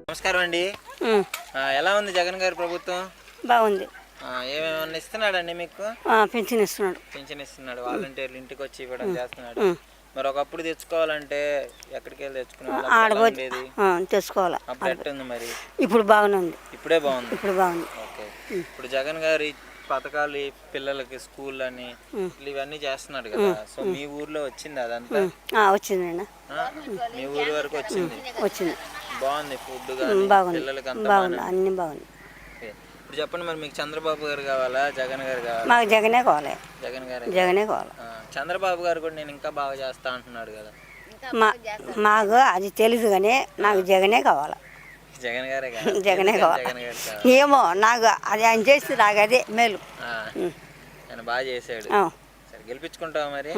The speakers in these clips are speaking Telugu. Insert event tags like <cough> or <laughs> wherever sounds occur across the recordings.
నమస్కారం అండి. ఎలా ఉంది జగన్ గారి ప్రభుత్వం? బాగుంది. ఏమేమన్నా ఇస్తున్నాడండి మీకు? పింఛన్ ఇస్తున్నాడు. పింఛన్ ఇస్తున్నాడు. వాలంటీర్లు ఇంటికి వచ్చి ఇవ్వడం చేస్తున్నాడు. మరి ఒకప్పుడు తెచ్చుకోవాలంటే ఎక్కడికి వెళ్ళి తెచ్చుకునే ఆడపోతే ఉండేది ఆ, తెచ్చుకోవాలి? అప్పుడు ఎట్టుంది మరి? ఇప్పుడు బాగానే ఉంది ఇప్పుడే బాగుంది. ఇప్పుడు బాగుంది. ఓకే. ఇప్పుడు జగన్ గారి పథకాలు ఈ పిల్లలకి స్కూల్ అని ఇవన్నీ చేస్తున్నాడు కదా. సో మీ ఊర్లో వచ్చింది అదంతా? వచ్చిందండి? మీ ఊరి వరకు వచ్చింది? వచ్చింది. బాగుంది ఫుడ్ బాగుంది. బాగుంది. అన్నీ బాగుంది. ఇప్పుడు చెప్పండి మరి మీకు చంద్రబాబు గారు కావాలా జగన్ గారు కావాలా? మాకు జగనే కావాలి. జగన్ గారు జగనే కావాలి. చంద్రబాబు గారు కూడా నేను ఇంకా బాగా చేస్తా అంటున్నాడు కదా. మా మాకు అది తెలుసు కానీ నాకు జగనే కావాలి. జగన్ గారే <laughs> కావాలి. ఏమో నాకు అది ఆయన చేస్తే నాకు అదే మేలు. ఆయన బాగా చేశాడు. సరే గెలిపించుకుంటావా మరి.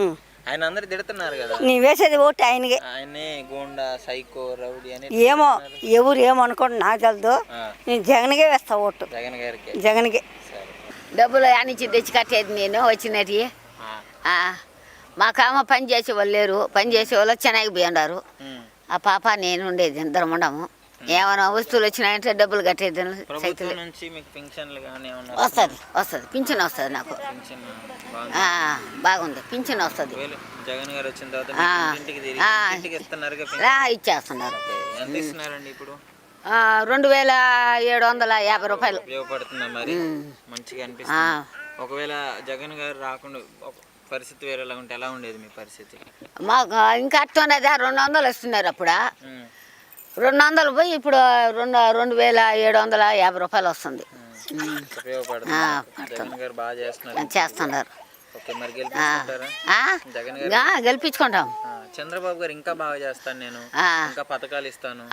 ఆయన అందరు తిడుతున్నారు కదా. నీ వేసేది ఓటు ఆయనకే. ఆయన్ని గోండా సైకో రౌడీ అని ఏమో ఎవరు ఏమనుకోండి నాకు తెలుదు. నేను జగన్కే వేస్తా ఓటు. జగన్ గారికి. జగన్కే. డబ్బులు ఆనించి తెచ్చి కట్టేది నేను వచ్చినవి ఆ, మాకేమో పని చేసే వాళ్ళు లేరు. పని చేసే వాళ్ళు చెన్నైకి పోయినారు. ఉం. ఆ పాప నేను ఉండేది ఇద్దరం ఉండము ఏమైనా వస్తువులు వచ్చినాయంటే డబ్బులు కట్టేది సైకిల్. వస్తుంది వస్తుంది. పింఛన్ వస్తుంది నాకు. బాగుంది. పింఛన్ వస్తుంది. జగన్ గారు వచ్చిన తర్వాత ఇచ్చేస్తున్నారు. ఇప్పుడు? రెండు వేల ఏడు వందల యాభై రూపాయలు. ఉపయోగపడుతుందా మరి? మంచిగా అనిపిస్తుంది? ఒకవేళ జగన్ గారు రాకుండా పరిస్థితి వేరేలా ఉంటే ఎలా ఉండేది మీ పరిస్థితి? మాకు ఇంకా అట్టున్నదా రెండు వందలు ఇస్తున్నారు అప్పుడు. రెండు వందలు పోయి ఇప్పుడు రెండు రెండు వేల ఏడు వందల యాభై రూపాయలు వస్తుంది. చేస్తున్నారు. గెలిపించుకుంటాం. చంద్రబాబు గారు ఇంకా బాగా చేస్తాను నేను. ఇంకా పథకాలు ఇస్తాను.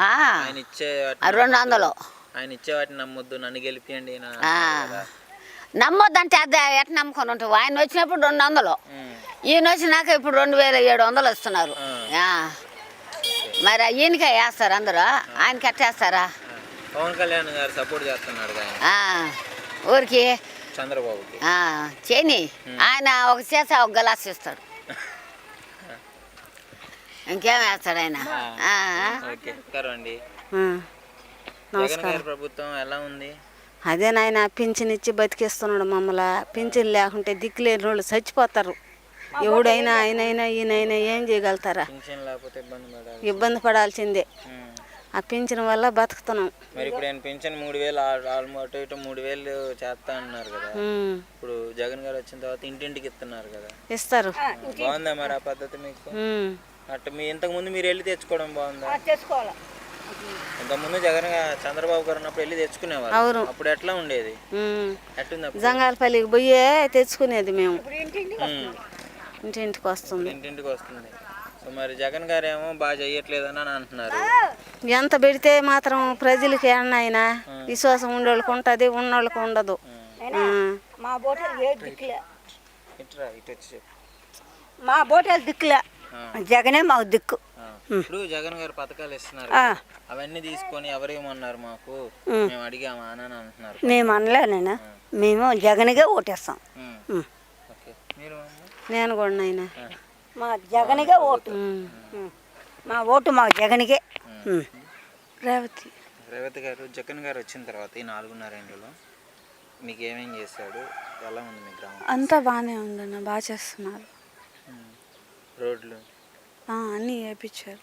ఆయన ఇచ్చే రెండు వందలు ఆయన ఇచ్చే వాటిని నమ్మొద్దు. నన్ను గెలిపియండి. నమ్మొద్దంటే అది ఎట్లా నమ్ముకొని ఉంటావు ఆయన వచ్చినప్పుడు రెండు వందలు. ఈయన వచ్చినాక ఇప్పుడు రెండు వేల ఏడు వందలు ఇస్తున్నారు ఆ. మరి ఈయనకే వేస్తారు అందరూ. ఆయనకి ఎట్టేస్తారా ఆ. పవన్ కళ్యాణ్ గారు సపోర్ట్ చేస్తున్నాడు ఆయన. ఊరికి? చంద్రబాబుకి. ఆ, చేయని ఆయన ఒక చేస ఒక గలాస్ ఇస్తాడు. ఇంకేం వేస్తాడు ఆయన? నమస్కారం. ప్రభుత్వం ఎలా ఉంది? అదే నాయన పింఛన్ ఇచ్చి బతికిస్తున్నాడు మమ్మల్ని. పింఛన్ లేకుంటే దిక్కులేని వాళ్ళు చచ్చిపోతారు. ఎవడైనా ఆయనైనా ఈయనైనా ఏం చేయగలుగుతారా? ఇబ్బంది పడాలి ఇబ్బంది పడాల్సిందే. ఆ పింఛన్ వల్ల బతుకుతున్నాం. మరి ఇప్పుడు పింఛన్ మూడు వేలు ఆల్మోస్ట్ ఇటు మూడు వేలు చేస్తా అన్నారు కదా. ఇప్పుడు జగన్ గారు వచ్చిన తర్వాత ఇంటింటికి ఇస్తున్నారు కదా. ఇస్తారు. బాగుందా మరి ఆ పద్ధతి మీకు. అట్ట మీ ఇంతకు ముందు మీరు వెళ్ళి తెచ్చుకోవడం బాగుందా? ఇంతకుముందు జగన్ చంద్రబాబు గారు ఉన్నప్పుడు వెళ్ళి తెచ్చుకునేవారు అవును. అప్పుడు ఎట్లా ఉండేది? జంగాలపల్లికి పోయే తెచ్చుకునేది మేము. ఇంటింటికి వస్తుంది. ఇంటింటికి వస్తుంది. సో మరి జగన్ గారు ఏమో బాగా చెయ్యట్లేదని అని అంటున్నారు. ఎంత పెడితే మాత్రం ప్రజలకి అన్నాయన విశ్వాసం ఉండేళ్ళకి ఉంటుంది ఉన్నోళ్ళకి ఉండదు. మా బోటలు మా బోటలు దిక్కులే. జగనే మాకు దిక్కు. ఇప్పుడు జగన్ గారు పథకాలు ఇస్తున్నారు. అవన్నీ తీసుకొని ఎవరేమన్నారు మాకు? మేము అడిగామా అని అంటున్నారు. మేము అనలేనైనా మేము జగన్గా ఓటేస్తాం. మీరు? నేను కూడా నాయన. మా జగన్గా ఓటు. మా ఓటు మా జగన్కే. ఉమ్. రేవతి. రేవతి గారు జగన్ గారు వచ్చిన తర్వాత ఈ నాలుగున్నరేండులో మీకు ఏమేం చేశాడు? ఎలా ఉంది మీ గ్రామం? అంతా బాగానే ఉందన్న బాగా చేస్తున్నారు. రోడ్లు? ఆ, అన్నీ వేయించారు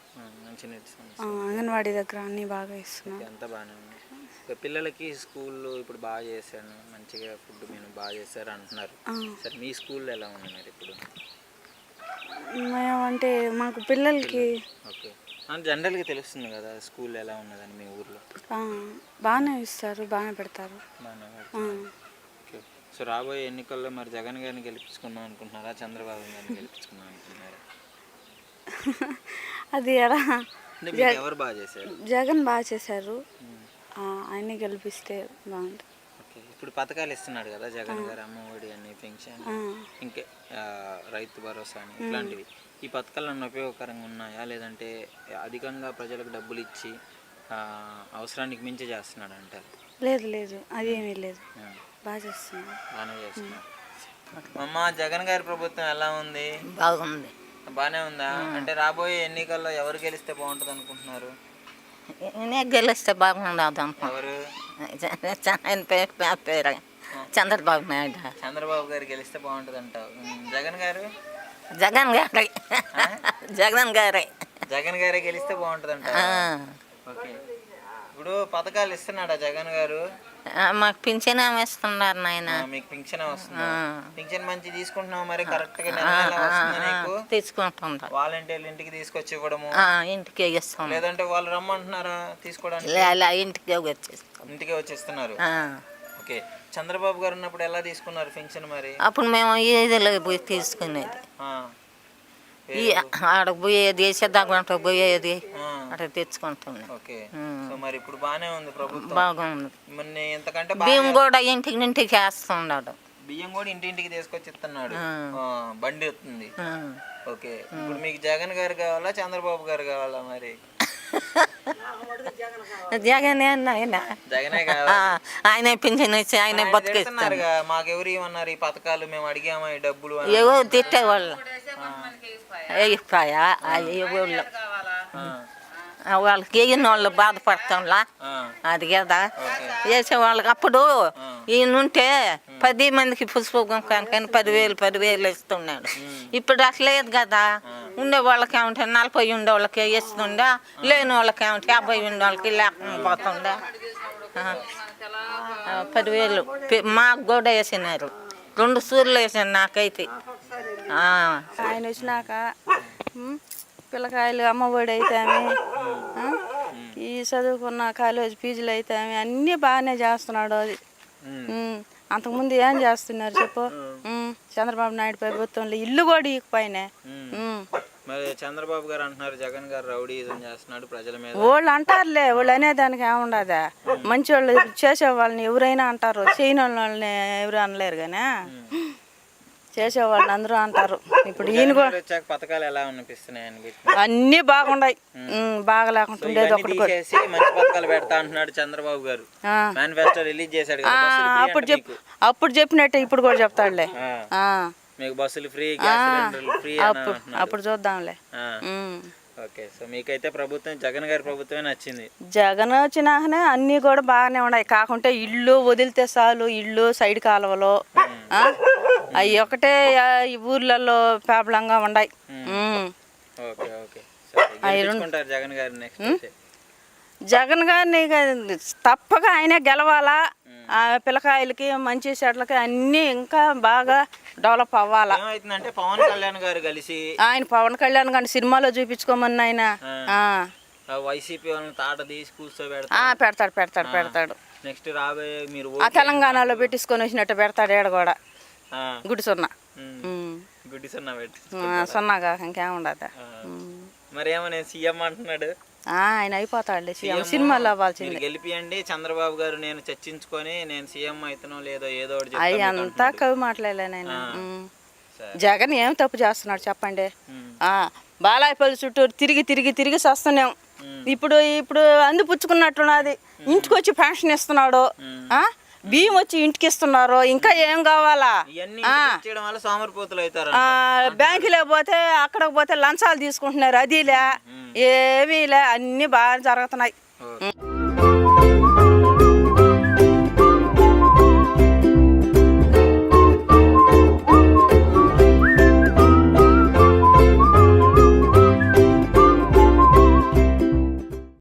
ఆ, అంగన్వాడీ దగ్గర అన్నీ బాగా ఇస్తున్నారు అంతా బాగానే ఉంది? ఇక పిల్లలకి స్కూల్లో ఇప్పుడు బాగా చేశాను మంచిగా ఫుడ్ మీరు బాగా చేశారు అంటున్నారు. సరే మీ స్కూల్లో ఎలా ఉంది మరి ఇప్పుడు? మేము అంటే మాకు పిల్లలకి ఓకే. జనరల్గా తెలుస్తుంది కదా స్కూల్ ఎలా ఉన్నదని మీ ఊర్లో. బాగానే ఇస్తారు బాగానే పెడతారు. ఓకే. సో రాబోయే ఎన్నికల్లో మరి జగన్ గారిని గెలిపించుకుందాం అనుకుంటున్నారా చంద్రబాబు గారిని గెలిపించుకుందాం అనుకుంటున్నారా? <laughs> అది ఎలా? ఎవరు బాగా చేశారు? జగన్ బాగా చేశారు. ఆయన్ని గెలిపిస్తే బాగుంటుంది. ఓకే ఇప్పుడు పథకాలు ఇస్తున్నాడు కదా జగన్ గారు అమ్మఒడి అని పెన్షన్ ఇంకే రైతు భరోసా అని ఇట్లాంటివి. ఈ పథకాలన్నీ ఉపయోగకరంగా ఉన్నాయా? లేదంటే అధికంగా ప్రజలకు డబ్బులు ఇచ్చి ఆ, అవసరానికి మించి చేస్తున్నాడు అంటారు. లేదు లేదు అది ఏమీ లేదు. బాగా చేస్తున్నారు బాగానే చేస్తున్నాడు. అమ్మ జగన్ గారి ప్రభుత్వం ఎలా ఉంది? బాగుంది. బాగానే ఉందా? అంటే రాబోయే ఎన్నికల్లో ఎవరు గెలిస్తే బాగుంటుంది అనుకుంటున్నారు? నేను గెలిస్తే బాగుండదు ఎవరు ఆయన పేరు నా పేరు చంద్రబాబు నాయుడు చంద్రబాబు గారు గెలిస్తే బాగుంటుంది అంటావు ఉమ్, జగన్ గారు జగన్ గారే జగన్ గారే జగన్ గారే గెలిస్తే బాగుంటుంది. ఓకే ఇప్పుడు పథకాలు ఇస్తున్నాడా జగన్ గారు మాకు పింఛన్ ఏమి ఇస్తున్నారు నాయన మీకు పింఛన్ వస్తుంది. పింఛన్ మంచి తీసుకుంటున్నావు మరి కరెక్ట్గా నీకు? తీసుకుంటుందా వాలంటీర్లు ఇంటికి తీసుకొచ్చి ఇవ్వడము. ఇంటికి ఇస్తాం లేదంటే వాళ్ళు రమ్మంటున్నారా తీసుకోవడానికి? ఇంటికి వచ్చేస్తాం. ఇంటికే వచ్చి ఇస్తున్నారు ఆ. ఓకే. చంద్రబాబు గారు ఉన్నప్పుడు ఎలా తీసుకున్నారు పింఛన్ మరి? అప్పుడు మేము ఏదిలో పోయి తీసుకునేది. ఈ ఆడకు పోయేది సిద్ధగుంట పోయేది. అట్లా తెచ్చుకుంటున్నాం. ఓకే. సో మరి ఇప్పుడు బానే ఉంది ప్రభుత్వం. బాగుంది. మొన్న ఎంతకంటే బియ్యం కూడా ఇంటికి ఇంటికి వేస్తున్నాడు. బియ్యం కూడా ఇంటింటికి తీసుకొచ్చి ఇస్తున్నాడు. బండి వస్తుంది. ఓకే. ఇప్పుడు మీకు జగన్ గారు కావాలా చంద్రబాబు గారు కావాలా మరి? <laughs> జగనే ఆయన జగనే ఆ, కావాలా ఆయనే పింఛన్ ఇచ్చి ఆయనే బతికిస్తాడు తిడుతున్నారుగా మాకెవరు ఇవ్వన్నారు ఈ పథకాలు మేము అడిగామా ఈ డబ్బులు. ఏవో తిట్టేవాళ్ళు? అయిపోయా వాళ్ళు ఆ, వాళ్ళకి వేగిన వాళ్ళు బాధపడతాంలా? అది కదా. వేసే వాళ్ళకి అప్పుడు ఈయన ఉంటే పది మందికి పుష్పం కనుక పదివేలు పదివేలు ఇస్తున్నాడు. ఇప్పుడు అసలు లేదు కదా. ఉండే వాళ్ళకి ఏమంటే నలభై ఉండే వాళ్ళకి ఇస్తుండే లేని వాళ్ళకి ఏమంటే యాభై ఉండే వాళ్ళకి. ఆ, పదివేలు. మాకు కూడా వేసినారు. రెండు సూర్యులు వేసాను నాకైతే. ఆ. ఆయన వచ్చినాక పిల్లకాయలు అమ్మఒడి అయితేమి ఆ, ఈ చదువుకున్న కాలేజ్ ఫీజులు అయితేమి అన్నీ బాగానే చేస్తున్నాడు అది. అంతకుముందు ఏం చేస్తున్నారు చెప్పు? చంద్రబాబు నాయుడు ప్రభుత్వంలో ఇల్లు కూడా ఇకపోయినా మరి చంద్రబాబు గారు అంటున్నారు జగన్ గారు రౌడీజం చేస్తున్నాడు ప్రజల మీద. వాళ్ళు అంటారులే వాళ్ళు అనేదానికి ఏముండదా మంచి వాళ్ళు చేసే వాళ్ళని ఎవరైనా అంటారు చేయని వాళ్ళని ఎవరు అనలేరు కానీ. చేసే వాళ్ళని అందరూ అంటారు. ఇప్పుడు ఈయన కూడా వచ్చాక పథకాలు ఎలా అనిపిస్తున్నాయి అని అన్నీ బాగున్నాయి. బాగా లేకుండా ఉండేది ఒకటి మంచి పథకాలు పెడతా అంటున్నాడు చంద్రబాబు గారు. మేనిఫెస్టో రిలీజ్ చేశాడు అప్పుడు అంట చెప్ మీకు. అప్పుడు చెప్పినట్టు ఇప్పుడు కూడా చెప్తాడులే. మీకు బస్సులు ఫ్రీ గ్యాస్ సిలిండర్లు ఫ్రీ అని అప్పుడు చూద్దాంలే. ఆ. ఓకే సో మీకైతే ప్రభుత్వం జగన్ గారి ప్రభుత్వమే నచ్చింది. జగన్ వచ్చినాకనే అన్నీ కూడా బాగానే ఉన్నాయి. కాకుంటే ఇల్లు వదిలితే చాలు ఇల్లు సైడ్ కాలువలు. అవి ఒకటే ఆ, ఈ ఊర్లలో ప్రాబ్లంగా ఉన్నాయి. ఉమ్. Okay okay. సరే గెలిపించుకుంటారు జగన్ గారిని నెక్స్ట్ అయితే. జగన్ గారిని ఇక తప్పక ఆయనే గెలవాలా? ఆ పిల్లకాయలకి మంచి చెట్లకి అన్నీ ఇంకా బాగా డెవలప్ అవ్వాలా? ఏమైతుందంటే పవన్ కళ్యాణ్ గారు కలిసి ఆయన పవన్ కళ్యాణ్ గారిని సినిమాలో చూపించుకోమని ఆయన. వైసీపీ వాళ్ళని తాట తీసి ఆ, కూర్చోబెడతారు పెడతాడు పెడతాడు పెడతాడు. నెక్స్ట్ రాబోయే మీరు ఆ తెలంగాణలో పెట్టించుకొని వచ్చినట్టు పెడతాడు ఏడ కూడా. గుడి సున్నా. గుడ్డి సున్నా పెట్టి సున్నాగా ఇంకేముండదు. మరి ఏమో నేను సీఎం అంటున్నాడు. ఆయన అయిపోతాడులే. సీఎం సినిమాలో అవ్వాల్సింది. గెలిపియండి. చంద్రబాబు గారు నేను చర్చించుకొని నేను సీఎం అవుతానో లేదో ఏదో అవి అంతా. కవి మాట్లాడలే నాయన. ఉమ్. సరే. జగన్ ఏం తప్పు చేస్తున్నాడు చెప్పండి? బాలాయపల్లి చుట్టూ తిరిగి తిరిగి తిరిగి వస్తున్నాం ఇప్పుడు ఇప్పుడు అందు పుచ్చుకున్నట్టున్నది ఇంటికి వచ్చి పెన్షన్ ఇస్తున్నాడు. ఆ, బియ్యం వచ్చి ఇంటికి ఇస్తున్నారు ఇంకా ఏం కావాలా? బ్యాంకులో పోతే అక్కడికి పోతే లంచాలు తీసుకుంటున్నారు అదిలే. ఏమీ లే అన్నీ బాగా జరుగుతున్నాయి.